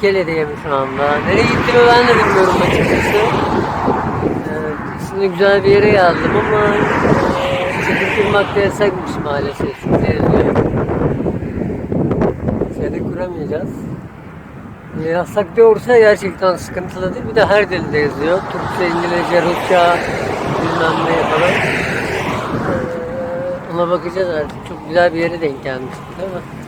İskele'deyim şu anda. Nereye gittiğimi ben de bilmiyorum açıkçası. Ee, şimdi güzel bir yere geldim ama e, kurmak da yasakmış maalesef. Şimdi yazıyor. Çadır kuramayacağız. E, yasak diyorsa gerçekten sıkıntılı değil. Bir de her dilde yazıyor. Türkçe, İngilizce, Rusça, bilmem ne falan. Ee, ona bakacağız artık. Çok güzel bir yere denk gelmiştik ama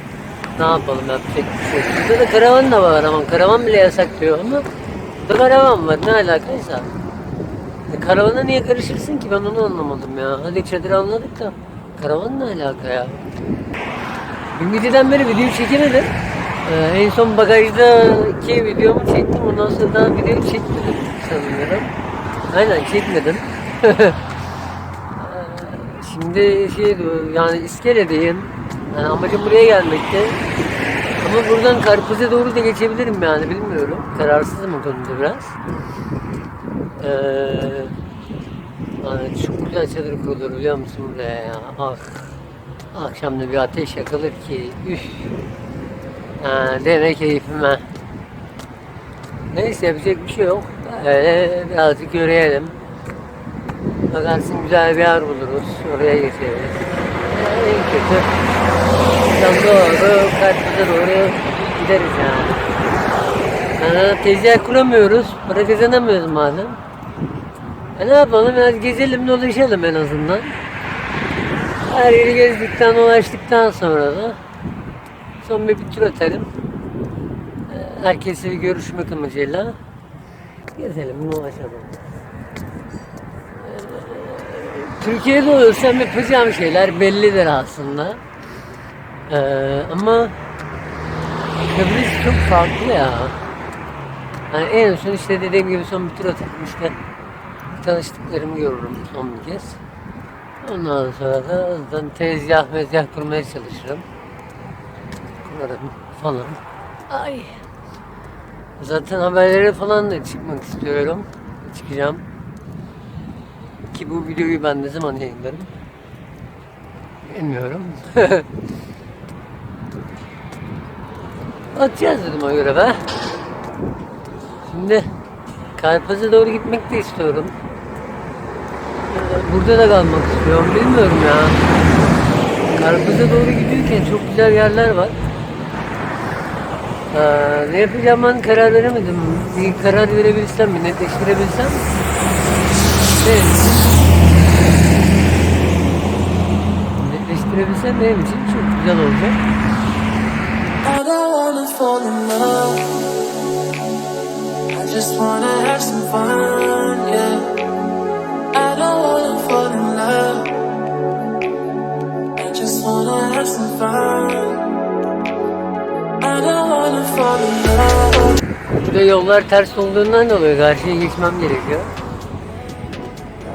ne yapalım yapacak bir şey. Burada da karavan da var ama karavan bile yasak diyor ama burada karavan var ne alakaysa. E, karavana niye karışırsın ki ben onu anlamadım ya. Hadi çadır anladık da karavan ne alaka ya? Dün geceden beri video çekemedim. Ee, en son bagajdaki videomu çektim. Ondan sonra daha video çekmedim sanıyorum. Aynen çekmedim. Ee, Şimdi şey yani iskeledeyim. Yani amacım buraya gelmekti. Ama buradan Karpuz'a doğru da geçebilirim yani bilmiyorum. Kararsızım o konuda biraz. Ee, yani çok güzel çadır kurulur biliyor musun buraya ya? Ah. Akşam da bir ateş yakılır ki. Üf. Ha, deme keyfime. Neyse yapacak bir şey yok. Öyle birazcık yürüyelim. Bakarsın güzel bir yer buluruz. Oraya geçeriz. En kötü. Tam doğru karşıda doğru gideriz yani. Yani tezgah kuramıyoruz. Para kazanamıyoruz madem. E ne yapalım? Biraz gezelim dolaşalım en azından. Her yeri gezdikten dolaştıktan sonra da son bir, tur atarım. Herkese görüşmek amacıyla gezelim, dolaşalım. Türkiye'de olursam yapacağım şeyler bellidir aslında. Ee, ama Kıbrıs çok farklı ya. Yani en son işte dediğim gibi son bir tur atıp tanıştıklarımı görürüm son bir kez. Ondan sonra da zaten tezgah mezgah kurmaya çalışırım. Kurarım falan. Ay. Zaten haberlere falan da çıkmak istiyorum. Çıkacağım. Ki bu videoyu ben ne zaman yayınlarım? Bilmiyorum. Atacağız dedim o göre be. Şimdi Karpaz'a doğru gitmek de istiyorum. Burada da kalmak istiyorum. Bilmiyorum ya. Karpuz'a doğru gidiyorken çok güzel yerler var. Ee, ne yapacağım ben karar veremedim. Bir karar verebilsem, bir netleştirebilsem. Evet. Netleştirebilsem benim için çok güzel olacak. I don't wanna fall in love. I just wanna have some fun, yeah. I don't wanna fall in love. I just wanna have some fun. I don't wanna fall in love. Burada yollar ters olduğundan dolayı karşıya geçmem gerekiyor.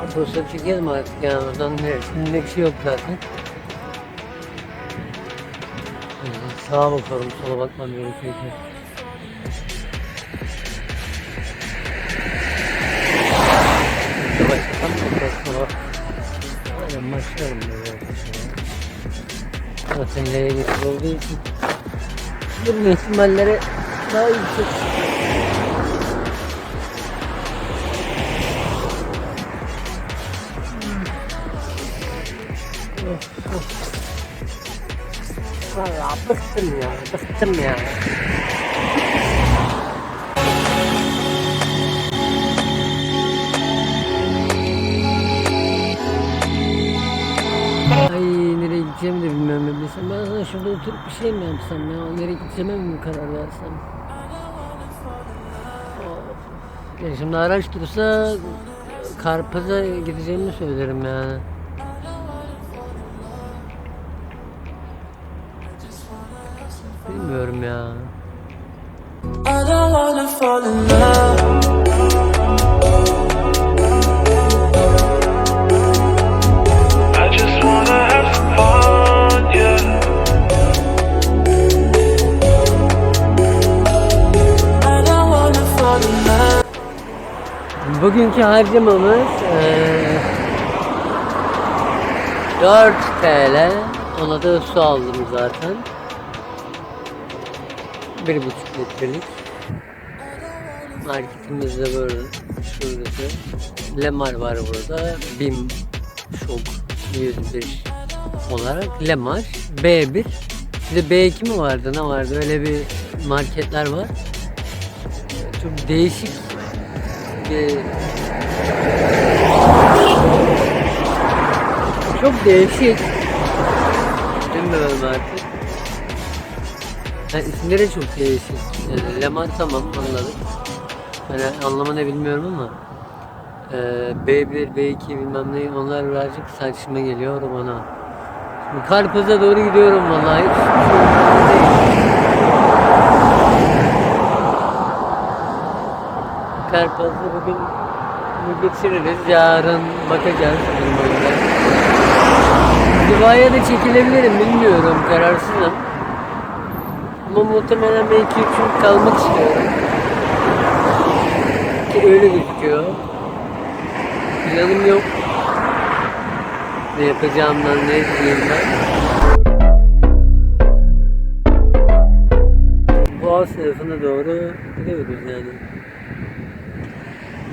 Otostop çekelim artık yani oradan neresinde bir şey yok zaten. Sağa bakalım, sola bakmam gerekiyor. ki. Başlasam tekrar sola. Aynen başlayalım böyle arkadaşlar. Zaten ileri geçir olduğu için durma ihtimalleri daha yüksek. Valla bıktım ya, bıktım ya. Ay nereye gideceğimi de bilmiyorum ben bilsem. Ben sana şurada oturup bir şey mi yapsam ya? Nereye gideceğime mi karar versem? Ya şimdi araç dursa Karpuz'a gideceğimi söylerim yani. Bilmiyorum ya. Bugünkü harcamamız eee 4 TL. Ona da su aldım zaten. Bir buçuk litrelik. Marketimiz de böyle. Şurası. Lemar var burada. BİM Şok 101 olarak Lemar B1 bir de B2 mi vardı ne vardı öyle bir marketler var. Çok değişik bir çok değişik bilmiyorum artık. Yani isimleri çok değişik. Yani Lemar tamam anladık. Hani anlamını bilmiyorum ama e, B1, B2 bilmem ne onlar birazcık saçma geliyor bana. Şimdi Karpuz'a doğru gidiyorum vallahi. Karpuz'u bugün geçiririz. Yarın bakacağız. Dubai'ye de çekilebilirim bilmiyorum kararsızım. Ama muhtemelen belki 2 gün kalmak istiyorum. Ki öyle gözüküyor. Planım yok. Ne yapacağımdan ne edeceğimden. Boğaz tarafına doğru gidiyoruz yani.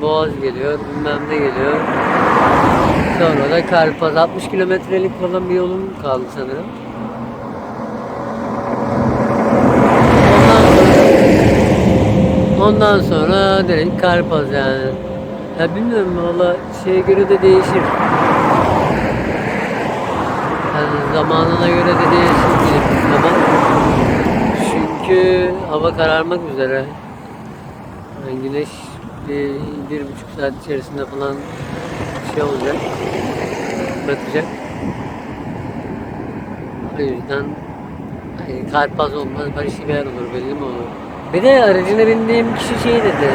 Boğaz geliyor, bilmem ne geliyor. Sonra da Karpaz 60 kilometrelik falan bir yolum kaldı sanırım. Ondan sonra, direkt Karpaz yani. Ya bilmiyorum valla şeye göre de değişir. Yani zamanına göre de değişir benim zaman. Çünkü hava kararmak üzere. Yani güneş bir, bir buçuk saat içerisinde falan şey olacak. Batacak. O yüzden hani Karpaz olmaz başka bir yer olur belli mi olur? Bir de aracına bindiğim kişi şey dedi.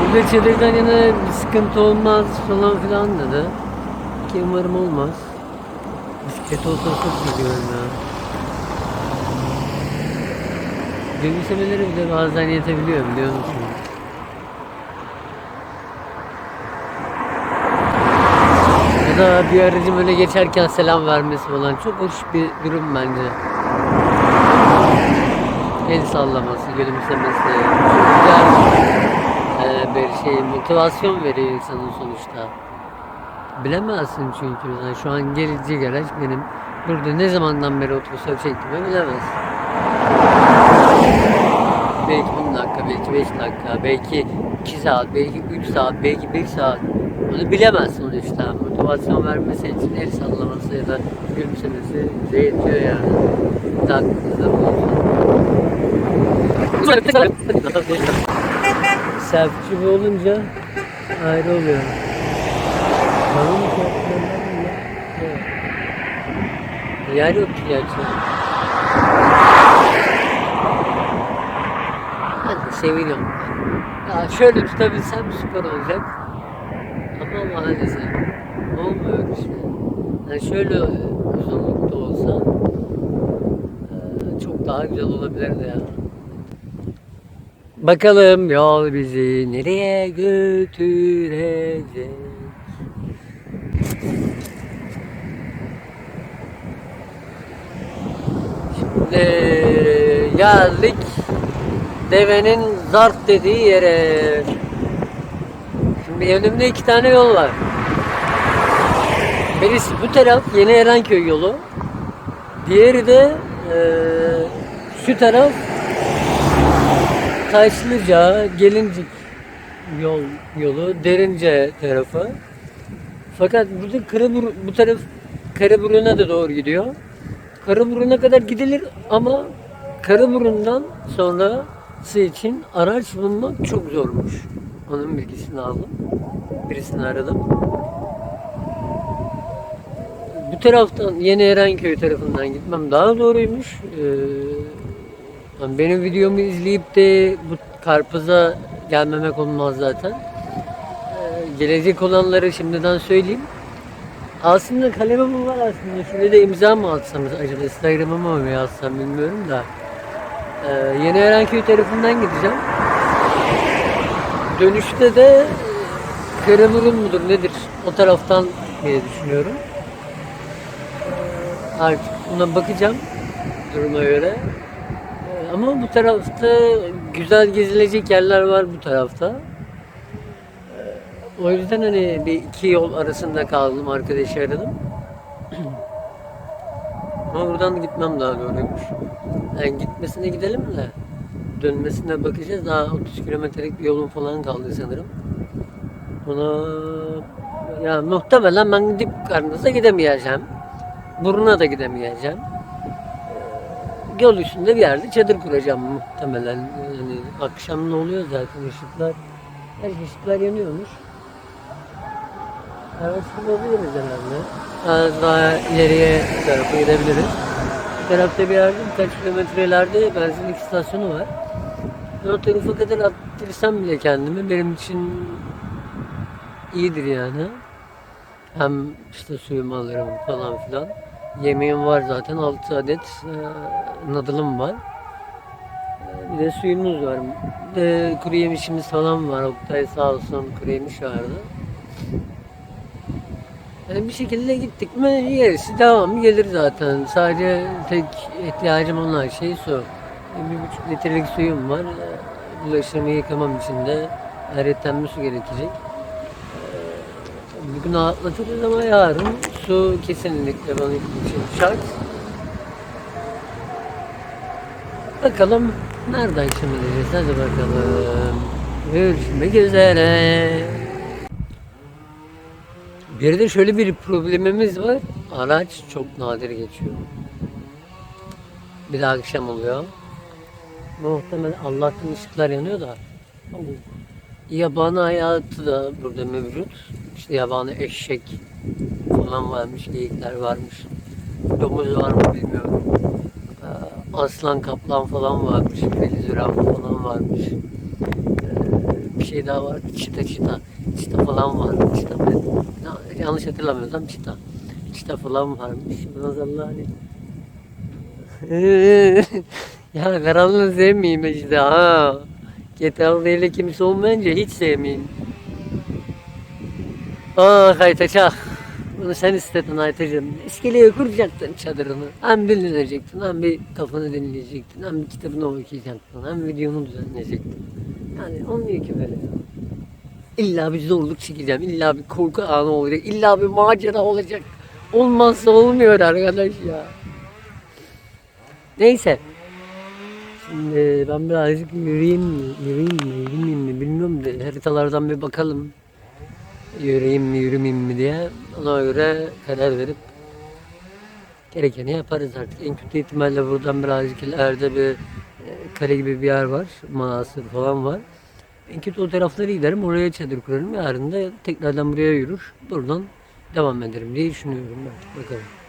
Burada çadırdan yine bir sıkıntı olmaz falan filan dedi. Ki umarım olmaz. Bisiklet olsa çok gidiyorum ya. Gülümsemeleri bile bazen yetebiliyor biliyor musun? Ya da bir aracın öyle geçerken selam vermesi falan çok hoş bir durum bence. El sallaması, gülümsemesi güzel e, bir şey, motivasyon veriyor insanın sonuçta. Bilemezsin çünkü yani şu an gelecek araç benim burada ne zamandan beri otobüse çektiğimi bilemezsin. Belki 10 dakika, belki 5 dakika, belki 2 saat, belki 3 saat, belki 5 saat. Onu bilemezsin sonuçta. Motivasyon vermesi için el sallaması ya da gülümsemesi bize yetiyor yani. Aklınızda bulunsun. Selfie olunca ayrı oluyor. Tamam mı? Yer yok ki gerçi. Hadi seviyorum. Ya şöyle tutabilsem süper olacak. Ama maalesef olmuyor işte. Yani şöyle uzunlukta olsa daha güzel olabilirdi ya. Bakalım yol bizi nereye götürecek? Şimdi geldik devenin zart dediği yere. Şimdi önümde iki tane yol var. Birisi bu taraf Yeni Erenköy yolu. Diğeri de eee, şu taraf Taşlıca, Gelincik yol yolu, Derince tarafı. Fakat burada Karaburun, bu taraf Karaburun'a da doğru gidiyor. Karaburun'a kadar gidilir ama Karaburun'dan sonrası için araç bulmak çok zormuş. Onun bilgisini aldım. Birisini aradım. Bu taraftan Yeni Erenköy tarafından gitmem daha doğruymuş. Ee, yani benim videomu izleyip de bu karpuza gelmemek olmaz zaten. Ee, gelecek olanları şimdiden söyleyeyim. Aslında kalemim var aslında. Şuraya da imza mı atsam acaba Instagram'a mı yazsam bilmiyorum da. Ee, Yeni Erenköy tarafından gideceğim. Dönüşte de Karaburun mudur nedir o taraftan diye düşünüyorum. Artık buna bakacağım duruma göre. Ee, ama bu tarafta güzel gezilecek yerler var bu tarafta. Ee, o yüzden hani bir iki yol arasında kaldım arkadaşı aradım. ama buradan gitmem daha doğruymuş. Yani gitmesine gidelim de dönmesine bakacağız. Daha 30 kilometrelik bir yolun falan kaldı sanırım. Ona ya muhtemelen ben dip karnınıza gidemeyeceğim. Buruna da gidemeyeceğim. Ee, Yol üstünde bir yerde çadır kuracağım muhtemelen. Yani akşam ne oluyor zaten ışıklar. Her ışıklar yanıyormuş. Araştırabiliriz herhalde. Az daha ileriye tarafa gidebiliriz. Bu tarafta bir yerde birkaç kilometrelerde benzinlik istasyonu var. Ben o tarafa kadar attırsam bile kendimi benim için iyidir yani. Hem işte suyumu alırım falan filan. Yemeğim var zaten 6 adet e, nadılım var. E, Bir de suyumuz var. Bir de kuru yemişimiz falan var. Oktay sağ olsun kuru yemiş vardı. Yani bir şekilde gittik mi yerisi devamı gelir zaten. Sadece tek ihtiyacım olan şey su. Bir buçuk litrelik suyum var. Bulaşığımı yıkamam için de ayrıca su gerekecek. Bugün atlatırız ama yarın su kesinlikle bana için şart. Bakalım nereden şimdileceğiz hadi bakalım. Görüşmek üzere. Bir de şöyle bir problemimiz var. Araç çok nadir geçiyor. Bir de akşam oluyor. Muhtemelen Allah'tan ışıklar yanıyor da. Yabani hayatı da burada mevcut. İşte yabani eşek falan varmış, geyikler varmış. Domuz var mı bilmiyorum. Ee, Aslan kaplan falan varmış, fili zürafa falan varmış. Ee, Bir şey daha var, çita çita. Çita falan var. Çita Yanlış hatırlamıyorsam çita. Çita falan varmış. Maazallah hani. ya karanlığı sevmeyeyim işte ha. GTA'da ile kimse olmayınca hiç sevmeyeyim. Aa Aytaçak. Bunu sen istedin Aytacığım. İskeleye kuracaktın çadırını. Hem dinlenecektin, hem bir kafanı dinleyecektin, hem bir kitabını okuyacaktın, hem videonu düzenleyecektin. Yani olmuyor ki böyle. İlla bir zorluk çekeceğim, illa bir korku anı olacak, illa bir macera olacak. Olmazsa olmuyor arkadaş ya. Neyse. Şimdi ben birazcık yürüyeyim mi, yürüyeyim mi, yürümeyeyim mi bilmiyorum da haritalardan bir bakalım. Yürüyeyim mi, yürümeyeyim mi diye. Ona göre karar verip gerekeni yaparız artık. En kötü ihtimalle buradan birazcık ileride bir e, kale gibi bir yer var. Manastır falan var. En kötü o taraflara giderim. Oraya çadır kurarım. Yarın da tekrardan buraya yürür. Buradan devam ederim diye düşünüyorum ben. Bakalım.